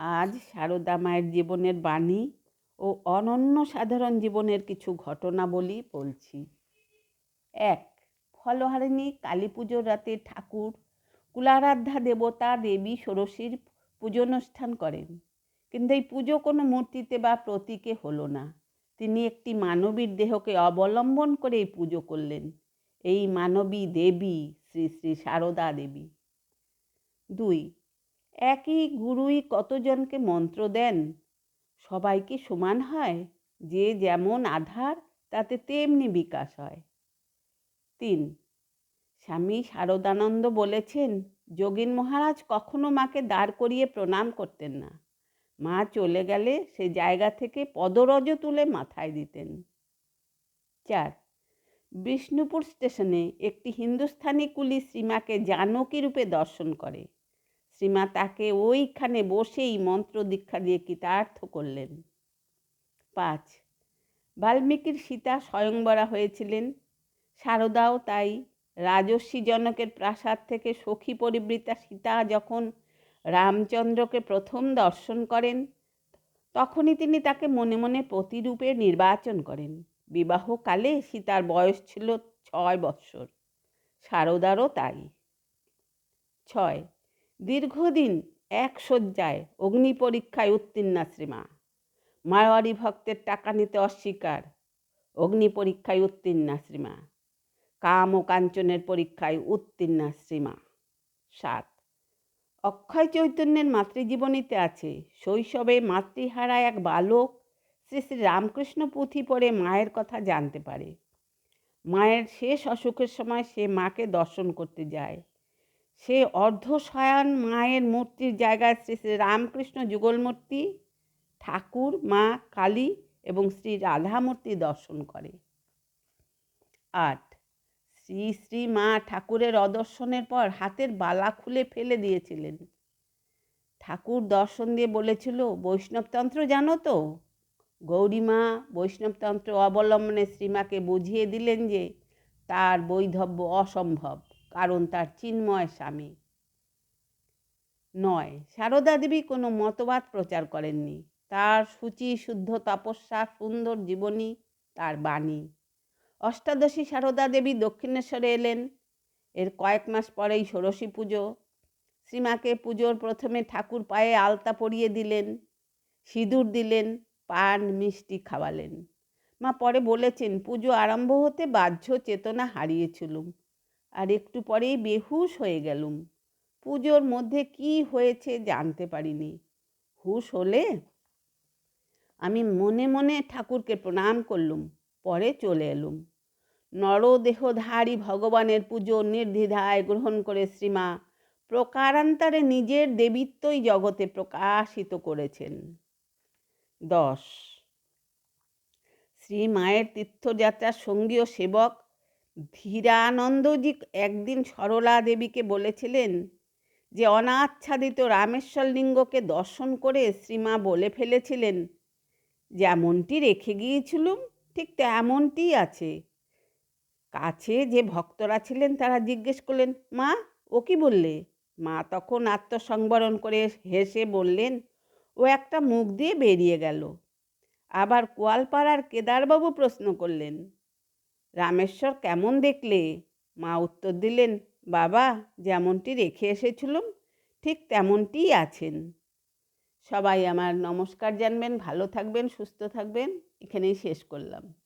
আজ সারদা মায়ের জীবনের বাণী ও অনন্য সাধারণ জীবনের কিছু ঘটনা বলি বলছি। এক, ফলহারিণী কালী পুজোর রাতে ঠাকুর কুলারাধ্যা দেবতা দেবী ষোড়শীর পুজোনুষ্ঠান করেন। কিন্তু এই পুজো কোনো মূর্তিতে বা প্রতীকে হলো না। তিনি একটি মানবীর দেহকে অবলম্বন করে এই পুজো করলেন। এই মানবী দেবী শ্রী শ্রী সারদা দেবী। দুই একই গুরুই কতজনকে মন্ত্র দেন? সবাই কি সমান হয়? যে যেমন আধার, তাতে তেমনি বিকাশ হয়। তিন, স্বামী শারদানন্দ বলেছেন, যোগীন মহারাজ কখনো মাকে দাঁড় করিয়ে প্রণাম করতেন না। মা চলে গেলে সে জায়গা থেকে পদরজ তুলে মাথায় দিতেন। চার, বিষ্ণুপুর স্টেশনে একটি হিন্দুস্থানি কুলি শ্রীমাকে জানকী রূপে দর্শন করে। শ্রীমা তাকে ওইখানে বসেই মন্ত্র দীক্ষা দিয়ে কৃতার্থ করলেন। পাঁচ, বাল্মীকির সীতা স্বয়ংবরা হয়েছিলেন। শারদাও তাই রাজস্বী জনকের প্রাসাদ থেকে সখী পরিবৃতা সীতা যখন রামচন্দ্রকে প্রথম দর্শন করেন, তখনই তিনি তাকে মনে মনে প্রতিরূপে নির্বাচন করেন। বিবাহকালে সীতার বয়স ছিল ছয় বৎসর শারদারও তাই। ছয় দীর্ঘদিন এক শয্যায় অগ্নি পরীক্ষায় উত্তীর্ণা শ্রীমা। মারোয়ারি ভক্তের টাকা নিতে অস্বীকার অগ্নি পরীক্ষায় উত্তীর্ণা শ্রীমা। কাম ও কাঞ্চনের পরীক্ষায় উত্তীর্ণা শ্রীমা। সাত। অক্ষয় চৈতন্যের মাতৃজীবনীতে আছে, শৈশবে মাতৃহারা এক বালক শ্রী শ্রী রামকৃষ্ণ পুঁথি পড়ে মায়ের কথা জানতে পারে। মায়ের শেষ অসুখের সময় সে মাকে দর্শন করতে যায়। সে অর্ধশয়ান মায়ের মূর্তির জায়গায় শ্রী শ্রী রামকৃষ্ণ যুগল মূর্তি ঠাকুর, মা, কালী এবং শ্রী রাধামূর্তি দর্শন করে। আট, শ্রী শ্রী মা ঠাকুরের অদর্শনের পর হাতের বালা খুলে ফেলে দিয়েছিলেন। ঠাকুর দর্শন দিয়ে বলেছিল, বৈষ্ণবতন্ত্র জানো তো? গৌরীমা বৈষ্ণবতন্ত্র অবলম্বনে শ্রীমাকে বুঝিয়ে দিলেন যে তার বৈধব্য অসম্ভব। কারণ তার চিন্ময় স্বামী। নয়, সারদা দেবী কোনো মতবাদ প্রচার করেননি। তার সূচি, শুদ্ধ তপস্যা, সুন্দর জীবনী, তার বাণী। অষ্টাদশী সারদা দেবী দক্ষিণেশ্বরে এলেন। এর কয়েক মাস পরেই ষোড়শী পুজো। শ্রীমাকে পুজোর প্রথমে ঠাকুর পায়ে আলতা পরিয়ে দিলেন, সিঁদুর দিলেন, পান, মিষ্টি খাওয়ালেন। মা পরে বলেছেন, পুজো আরম্ভ হতে বাহ্য চেতনা হারিয়েছিলুম। আর একটু পরেই বেহুশ হয়ে গেলুম। পুজোর মধ্যে কি হয়েছে জানতে পারিনি। হুশ হলে? আমি মনে মনে ঠাকুরকে প্রণাম করলুম, পরে চলে এলুম। নরদেহধারী ভগবানের পুজো নির্দ্বিধায় গ্রহণ করে শ্রীমা প্রকারান্তরে নিজের দেবীত্বই জগতে প্রকাশিত করেছেন। দশ। শ্রী মায়ের তীর্থযাত্রার সঙ্গীয় সেবক ধীরানন্দজি একদিন সরলা দেবীকে বলেছিলেন যে, অনাচ্ছাদিত রামেশ্বর লিঙ্গকে দর্শন করে শ্রীমা বলে ফেলেছিলেন। যেমনটি রেখে গিয়েছিলুম, ঠিক তেমনটিই আছে। কাছে যে ভক্তরা ছিলেন তারা জিজ্ঞেস করলেন, মা, ও কি বললে? মা তখন আত্মসংবরণ করে হেসে বললেন, ও একটা মুখ দিয়ে বেরিয়ে গেল। আবার কোয়ালপাড়ার কেদারবাবু প্রশ্ন করলেন রামেশ্বর কেমন দেখলে? মা উত্তর দিলেন, বাবা, যেমনটি রেখে এসেছিলুম, ঠিক তেমনটিই আছেন। সবাই আমার নমস্কার জানবেন, ভালো থাকবেন, সুস্থ থাকবেন। এখানেই শেষ করলাম।